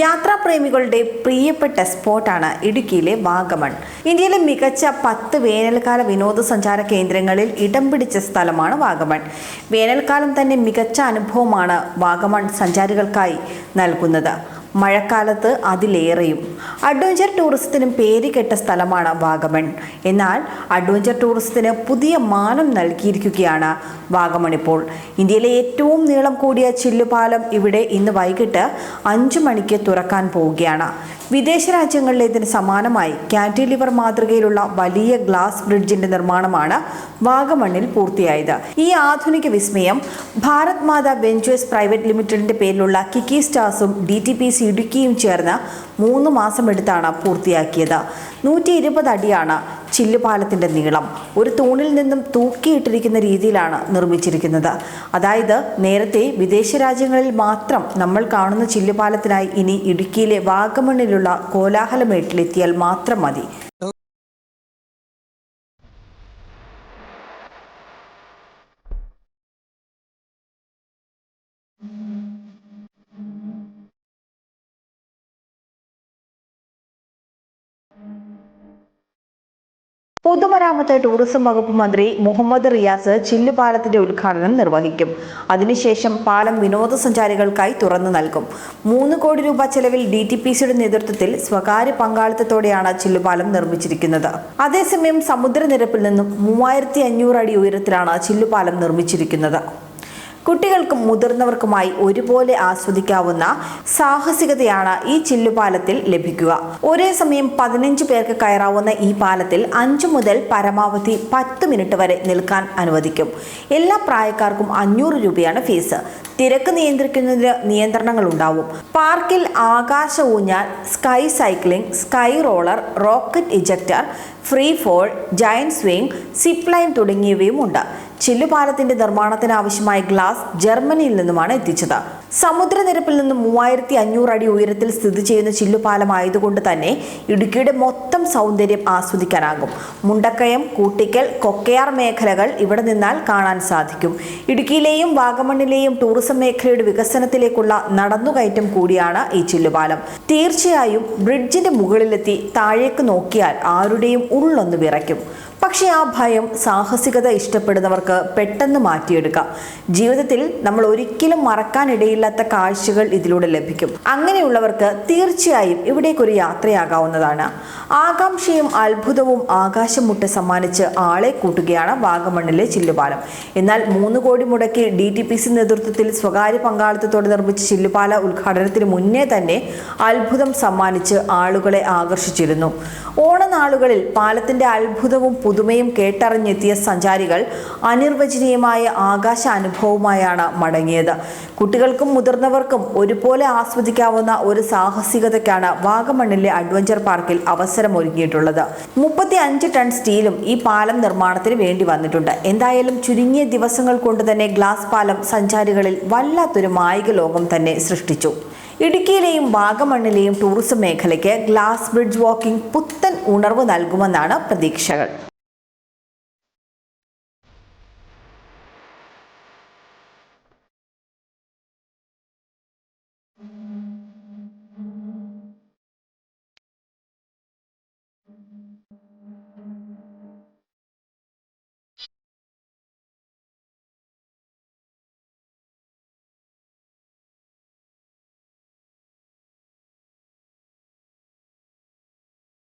യാത്രാപ്രേമികളുടെ പ്രിയപ്പെട്ട സ്പോട്ടാണ് ഇടുക്കിയിലെ വാഗമൺ. ഇന്ത്യയിലെ മികച്ച പത്ത് വേനൽക്കാല വിനോദസഞ്ചാര കേന്ദ്രങ്ങളിൽ ഇടം പിടിച്ച സ്ഥലമാണ് വാഗമൺ. വേനൽക്കാലം തന്നെ മികച്ച അനുഭവമാണ് വാഗമൺ സഞ്ചാരികൾക്കായി നൽകുന്നത്. മഴക്കാലത്ത് അതിലേറെയും. അഡ്വഞ്ചർ ടൂറിസത്തിനും പേരുകെട്ട സ്ഥലമാണ് വാഗമൺ. എന്നാൽ അഡ്വഞ്ചർ ടൂറിസത്തിന് പുതിയ മാനം നൽകിയിരിക്കുകയാണ് വാഗമൺ ഇപ്പോൾ. ഇന്ത്യയിലെ ഏറ്റവും നീളം കൂടിയ ചില്ലുപാലം ഇവിടെ ഇന്ന് വൈകിട്ട് അഞ്ചു മണിക്ക് തുറക്കാൻ പോവുകയാണ്. വിദേശ രാജ്യങ്ങളിലേതിന് സമാനമായി കാന്റിലിവർ മാതൃകയിലുള്ള വലിയ ഗ്ലാസ് ബ്രിഡ്ജിന്റെ നിർമ്മാണമാണ് വാഗമണ്ണിൽ പൂർത്തിയായത്. ഈ ആധുനിക വിസ്മയം ഭാരത് മാതാ വെഞ്ചേഴ്സ് പ്രൈവറ്റ് ലിമിറ്റഡിന്റെ പേരിലുള്ള കിക്കി സ്റ്റാർസും ഡി ടി പി സി ഇടുക്കിയും ചേർന്ന് മൂന്ന് മാസം എടുത്താണ് പൂർത്തിയാക്കിയത്. നൂറ്റി ഇരുപത് അടിയാണ് ചില്ലുപാലത്തിന്റെ നീളം ഒരു തൂണിൽ നിന്നും തൂക്കിയിട്ടിരിക്കുന്ന രീതിയിലാണ് നിർമ്മിച്ചിരിക്കുന്നത്. അതായത് നേരത്തെ വിദേശ രാജ്യങ്ങളിൽ മാത്രം നമ്മൾ കാണുന്ന ചില്ലുപാലത്തിനായി ഇനി ഇടുക്കിയിലെ വാഗമണ്ണിലുള്ള കോലാഹലമേട്ടിലെത്തിയാൽ മാത്രം മതി. പൊതുമരാമത്ത് ടൂറിസം വകുപ്പ് മന്ത്രി മുഹമ്മദ് റിയാസ് ചില്ലുപാലത്തിന്റെ ഉദ്ഘാടനം നിർവഹിക്കും. അതിനുശേഷം പാലം വിനോദസഞ്ചാരികൾക്കായി തുറന്നു നൽകും. മൂന്ന് കോടി രൂപ ചെലവിൽ ഡി ടി പി സിയുടെ നേതൃത്വത്തിൽ സ്വകാര്യ പങ്കാളിത്തത്തോടെയാണ് ചില്ലുപാലം നിർമ്മിച്ചിരിക്കുന്നത്. അതേസമയം സമുദ്രനിരപ്പിൽ നിന്നും മൂവായിരത്തി അഞ്ഞൂറ് അടി ഉയരത്തിലാണ് ചില്ലുപാലം നിർമ്മിച്ചിരിക്കുന്നത്. കുട്ടികൾക്കും മുതിർന്നവർക്കുമായി ഒരുപോലെ ആസ്വദിക്കാവുന്ന സാഹസികതയാണ് ഈ ചില്ലുപാലത്തിൽ ലഭിക്കുക. ഒരേ സമയം പതിനഞ്ച് പേർക്ക് കയറാവുന്ന ഈ പാലത്തിൽ അഞ്ചു മുതൽ പരമാവധി പത്ത് മിനിറ്റ് വരെ നിൽക്കാൻ അനുവദിക്കും. എല്ലാ പ്രായക്കാർക്കും അഞ്ഞൂറ് രൂപയാണ് ഫീസ്. തിരക്ക് നിയന്ത്രിക്കുന്നതിന് നിയന്ത്രണങ്ങൾ ഉണ്ടാവും പാർക്കിൽ ആകാശ ഊഞ്ഞാൽ sky cycling sky roller rocket ejector free fall giant swing zip line തുടങ്ങിയവയും ഉണ്ട് ചില്ലുപാലത്തിന്റെ നിർമ്മാണത്തിന് ആവശ്യമായ ഗ്ലാസ് ജർമ്മനിയിൽ നിന്നുമാണ് എത്തിച്ചത്. സമുദ്രനിരപ്പിൽ നിന്നും മൂവായിരത്തി അഞ്ഞൂറ് അടി ഉയരത്തിൽ സ്ഥിതി ചെയ്യുന്ന ചില്ലുപാലം ആയതുകൊണ്ട് തന്നെ ഇടുക്കിയുടെ മൊത്തം സൗന്ദര്യം ആസ്വദിക്കാനാകും. മുണ്ടക്കയം കൂട്ടിക്കൽ കൊക്കയാർ മേഖലകൾ ഇവിടെ നിന്നാൽ കാണാൻ സാധിക്കും. ഇടുക്കിയിലെയും വാഗമണ്ണിലെയും ടൂറിസം മേഖലയുടെ വികസനത്തിലേക്കുള്ള നടന്നുകയറ്റം കൂടിയാണ് ഈ ചില്ലുപാലം. തീർച്ചയായും ബ്രിഡ്ജിന്റെ മുകളിലെത്തി താഴേക്ക് നോക്കിയാൽ ആരുടെയും ഉള്ളൊന്ന് വിറയ്ക്കും. പക്ഷേ ആ ഭയം സാഹസികത ഇഷ്ടപ്പെടുന്നവർക്ക് പെട്ടെന്ന് മാറ്റിയെടുക്കാം. ജീവിതത്തിൽ നമ്മൾ ഒരിക്കലും മറക്കാനിടയില്ലാത്ത കാഴ്ചകൾ ഇതിലൂടെ ലഭിക്കും. അങ്ങനെയുള്ളവർക്ക് തീർച്ചയായും ഇവിടേക്കൊരു യാത്രയാകാവുന്നതാണ്. ആകാംക്ഷയും അത്ഭുതവും ആകാശം മുട്ട് സമ്മാനിച്ച് ആളെ കൂട്ടുകയാണ് വാഗമണ്ണിലെ ചില്ലുപാലം. എന്നാൽ മൂന്ന് കോടി മുടക്കി ഡി ടി പി സി നേതൃത്വത്തിൽ സ്വകാര്യ പങ്കാളിത്തത്തോടെ നിർമ്മിച്ച ചില്ലുപാല ഉദ്ഘാടനത്തിന് മുന്നേ തന്നെ അത്ഭുതം സമ്മാനിച്ച് ആളുകളെ ആകർഷിച്ചിരുന്നു. ഓണനാളുകളിൽ പാലത്തിന്റെ അത്ഭുതവും പുതുമയും കേട്ടറിഞ്ഞെത്തിയ സഞ്ചാരികൾ അനിർവചനീയമായ ആകാശ അനുഭവമായാണ് മടങ്ങിയത്. കുട്ടികൾക്കും മുതിർന്നവർക്കും ഒരുപോലെ ആസ്വദിക്കാവുന്ന ഒരു സാഹസികതയ്ക്കാണ് വാഗമണ്ണിലെ അഡ്വഞ്ചർ പാർക്കിൽ അവസരമൊരുങ്ങിയിട്ടുള്ളത് മുപ്പത്തി അഞ്ച് ടൺ സ്റ്റീലും ഈ പാലം നിർമ്മാണത്തിന് വേണ്ടി വന്നിട്ടുണ്ട്. എന്തായാലും ചുരുങ്ങിയ ദിവസങ്ങൾ കൊണ്ട് തന്നെ ഗ്ലാസ് പാലം സഞ്ചാരികളിൽ വല്ലാത്തൊരു മായിക ലോകം തന്നെ സൃഷ്ടിച്ചു. ഇടുക്കിയിലെയും വാഗമണ്ണിലെയും ടൂറിസം മേഖലയ്ക്ക് ഗ്ലാസ് ബ്രിഡ്ജ് വാക്കിംഗ് പുത്തൻ ഉണർവ് നൽകുമെന്നാണ് പ്രതീക്ഷകൾ.